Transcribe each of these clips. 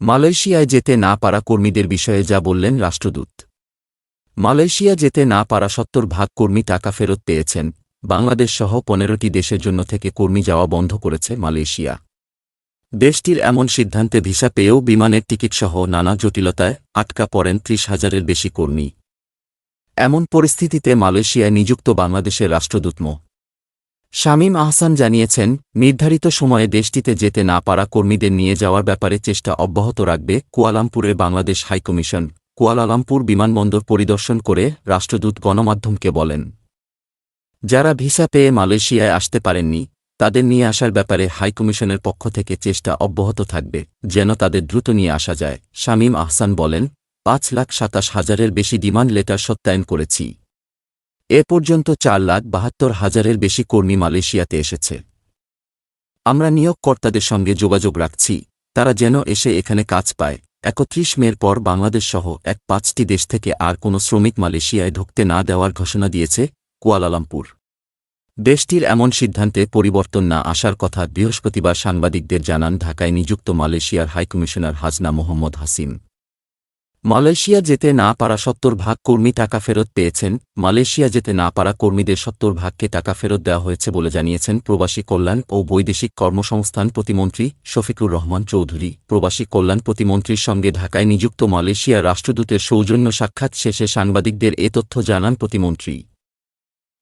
মালয়েশিয়ায় যেতে না পারা কর্মীদের বিষয়ে যা বললেন রাষ্ট্রদূত। মালয়েশিয়া যেতে না পারা সত্তর ভাগ কর্মী টাকা ফেরত পেয়েছেন। বাংলাদেশ সহ পনেরোটি দেশের জন্য থেকে কর্মী যাওয়া বন্ধ করেছে মালয়েশিয়া। দেশটির এমন সিদ্ধান্তে ভিসা পেয়েও বিমানের টিকিটসহ নানা জটিলতায় আটকা পড়েন ত্রিশ হাজারের বেশি কর্মী। এমন পরিস্থিতিতে মালয়েশিয়ায় নিযুক্ত বাংলাদেশের রাষ্ট্রদূত মো. শামীম আহসান জানিয়েছেন, নির্ধারিত সময়ে দেশটিতে যেতে না পারা কর্মীদের নিয়ে যাওয়ার ব্যাপারে চেষ্টা অব্যাহত রাখবে কুয়ালামপুরের বাংলাদেশ হাইকমিশন। কুয়ালালামপুর বিমানবন্দর পরিদর্শন করে রাষ্ট্রদূত গণমাধ্যমকে বলেন, যারা ভিসা পেয়ে মালয়েশিয়ায় আসতে পারেননি, তাদের নিয়ে আসার ব্যাপারে হাইকমিশনের পক্ষ থেকে চেষ্টা অব্যাহত থাকবে, যেন তাদের দ্রুত নিয়ে আসা যায়। শামীম আহসান বলেন, পাঁচ লাখ সাতাশ হাজারের বেশি ডিমান্ড লেটার সত্যায়ন করেছি। এ পর্যন্ত চার লাখ বাহাত্তর হাজারের বেশি কর্মী মালয়েশিয়াতে এসেছে। আমরা নিয়োগকর্তাদের সঙ্গে যোগাযোগ রাখছি, তারা যেন এসে এখানে কাজ পায়। একত্রিশ মের পর বাংলাদেশ সহ এক পাঁচটি দেশ থেকে আর কোনো শ্রমিক মালয়েশিয়ায় ঢুকতে না দেওয়ার ঘোষণা দিয়েছে কুয়ালালামপুর। দেশটির এমন সিদ্ধান্তে পরিবর্তন না আসার কথা বৃহস্পতিবার সাংবাদিকদের জানান ঢাকায় নিযুক্ত মালয়েশিয়ার high commissioner Haznah Mohammad Hashim. Malaysia যেতে না পারা সত্তর ভাগ কর্মী টাকা ফেরত পেয়েছেন। মালয়েশিয়া যেতে না পারা কর্মীদের সত্তর ভাগকে টাকা ফেরত দেওয়া হয়েছে বলে জানিয়েছেন প্রবাসী কল্যাণ ও বৈদেশিক কর্মসংস্থান প্রতিমন্ত্রী শফিকুর রহমান চৌধুরী। প্রবাসী কল্যাণ প্রতিমন্ত্রীর সঙ্গে ঢাকায় নিযুক্ত মালয়েশিয়ার রাষ্ট্রদূতের সৌজন্য সাক্ষাৎ শেষে সাংবাদিকদের এ তথ্য জানান প্রতিমন্ত্রী।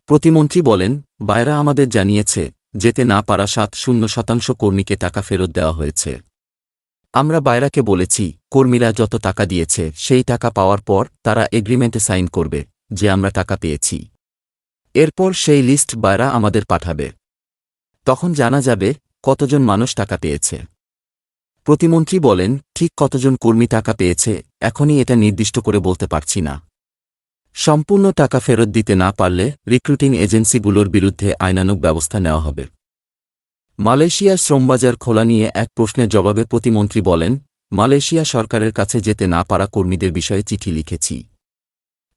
প্রতিমন্ত্রী বলেন বায়রা আমাদের জানিয়েছে, যেতে না পারা সাত শূন্য শতাংশ কর্মীকে টাকা ফেরত দেওয়া হয়েছে। আমরা বায়রাকে বলেছি, কর্মীরা যত টাকা দিয়েছে, সেই টাকা পাওয়ার পর তারা এগ্রিমেন্টে সাইন করবে, যে আমরা টাকা পেয়েছি। এরপর সেই লিস্ট বায়রা আমাদের পাঠাবে। তখন জানা যাবে, কতজন মানুষ টাকা পেয়েছে। প্রতিমন্ত্রী বলেন, ঠিক কতজন কর্মী টাকা পেয়েছে, এখনই এটা নির্দিষ্ট করে বলতে পারছি না। সম্পূর্ণ টাকা ফেরত দিতে না পারলে রিক্রুটিং এজেন্সিগুলোর বিরুদ্ধে আইনানুগ ব্যবস্থা নেওয়া হবে। মালয়েশিয়ার শ্রমবাজার খোলা নিয়ে এক প্রশ্নের জবাবে প্রতিমন্ত্রী বলেন, মালয়েশিয়া সরকারের কাছে যেতে না পারা কর্মীদের বিষয়ে চিঠি লিখেছি।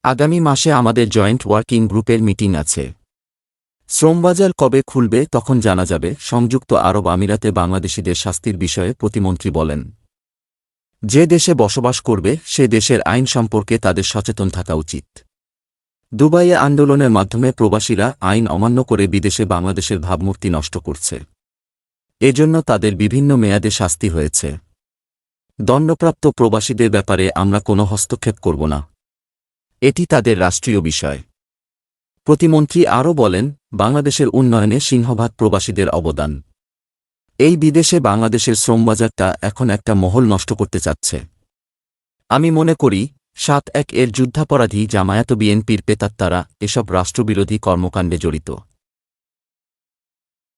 আগামী মাসে আমাদের জয়েন্ট ওয়ার্কিং গ্রুপের মিটিং আছে। শ্রমবাজার কবে খুলবে তখন জানা যাবে, সংযুক্ত আরব আমিরাতে বাংলাদেশিদের শাস্তির বিষয়ে প্রতিমন্ত্রী বলেন। যে দেশে বসবাস করবে, সে দেশের আইন সম্পর্কে তাদের সচেতন থাকা উচিত। দুবাইয়ে আন্দোলনের মাধ্যমে প্রবাসীরা আইন অমান্য করে বিদেশে বাংলাদেশের ভাবমূর্তি নষ্ট করছে। এজন্য তাদের বিভিন্ন মেয়াদে শাস্তি হয়েছে। দণ্ডপ্রাপ্ত প্রবাসীদের ব্যাপারে আমরা কোনো হস্তক্ষেপ করব না। এটি তাদের রাষ্ট্রীয় বিষয়। প্রতিমন্ত্রী আরও বলেন, বাংলাদেশের উন্নয়নে সিংহভাগ প্রবাসীদের অবদান। এই বিদেশে বাংলাদেশের শ্রমবাজারটা এখন একটা মহল নষ্ট করতে চাচ্ছে। আমি মনে করি, সাত এক এর যুদ্ধাপরাধী জামায়াত বিএনপির পেতাত্তারা এসব রাষ্ট্রবিরোধী কর্মকাণ্ডে জড়িত।